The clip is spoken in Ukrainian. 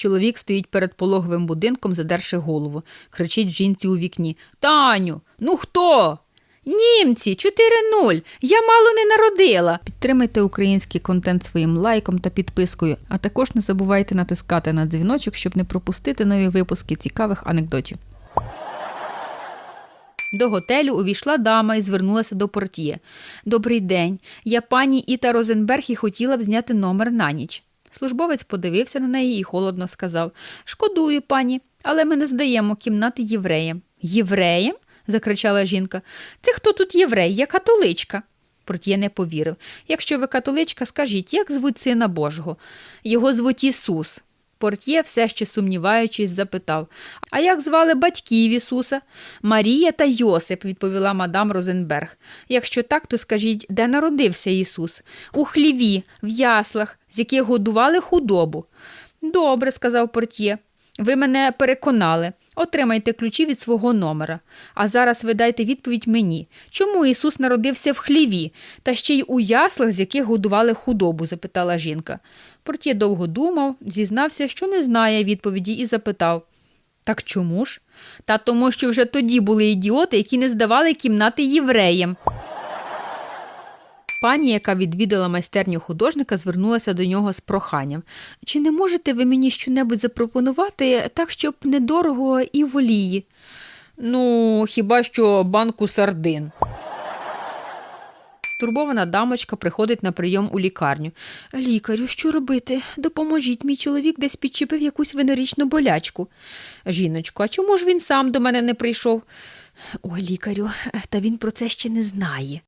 Чоловік стоїть перед пологовим будинком, задерши голову. Кричить жінці у вікні: Таню, ну хто? Німці, 4-0. Я мало не народила. Підтримайте український контент своїм лайком та підпискою, а також не забувайте натискати на дзвіночок, щоб не пропустити нові випуски цікавих анекдотів. До готелю увійшла дама і звернулася до портьє. Добрий день. Я пані Іта Розенберг і хотіла б зняти номер на ніч. Службовець подивився на неї і холодно сказав: Шкодую, пані, але ми не здаємо кімнати євреям. Євреям? закричала жінка. Це хто тут єврей? Я католичка. Портє не повірив. Якщо ви католичка, скажіть, як звуть сина Божого? Його звуть Ісус. Портьє, все ще сумніваючись, запитав А як звали батьків Ісуса? Марія та Йосип, відповіла мадам Розенберг. Якщо так, то скажіть, де народився Ісус? У хліві, в яслах, з яких годували худобу. Добре, сказав портє. Ви мене переконали. Отримайте ключі від свого номера. А зараз ви дайте відповідь мені. Чому Ісус народився в хліві, та ще й у яслах, з яких годували худобу? запитала жінка. Портє довго думав, зізнався, що не знає відповіді, і запитав. Так чому ж? Та тому, що вже тоді були ідіоти, які не здавали кімнати євреям. Пані, яка відвідала майстерню художника, звернулася до нього з проханням. Чи не можете ви мені щонебудь запропонувати так, щоб недорого і в? Ну, хіба що банку сардин. Турбована дамочка приходить на прийом у лікарню. Лікарю, що робити? Допоможіть, мій чоловік десь підчепив якусь венеричну болячку. Жіночко, а чому ж він сам до мене не прийшов? Ой, лікарю, та він про це ще не знає.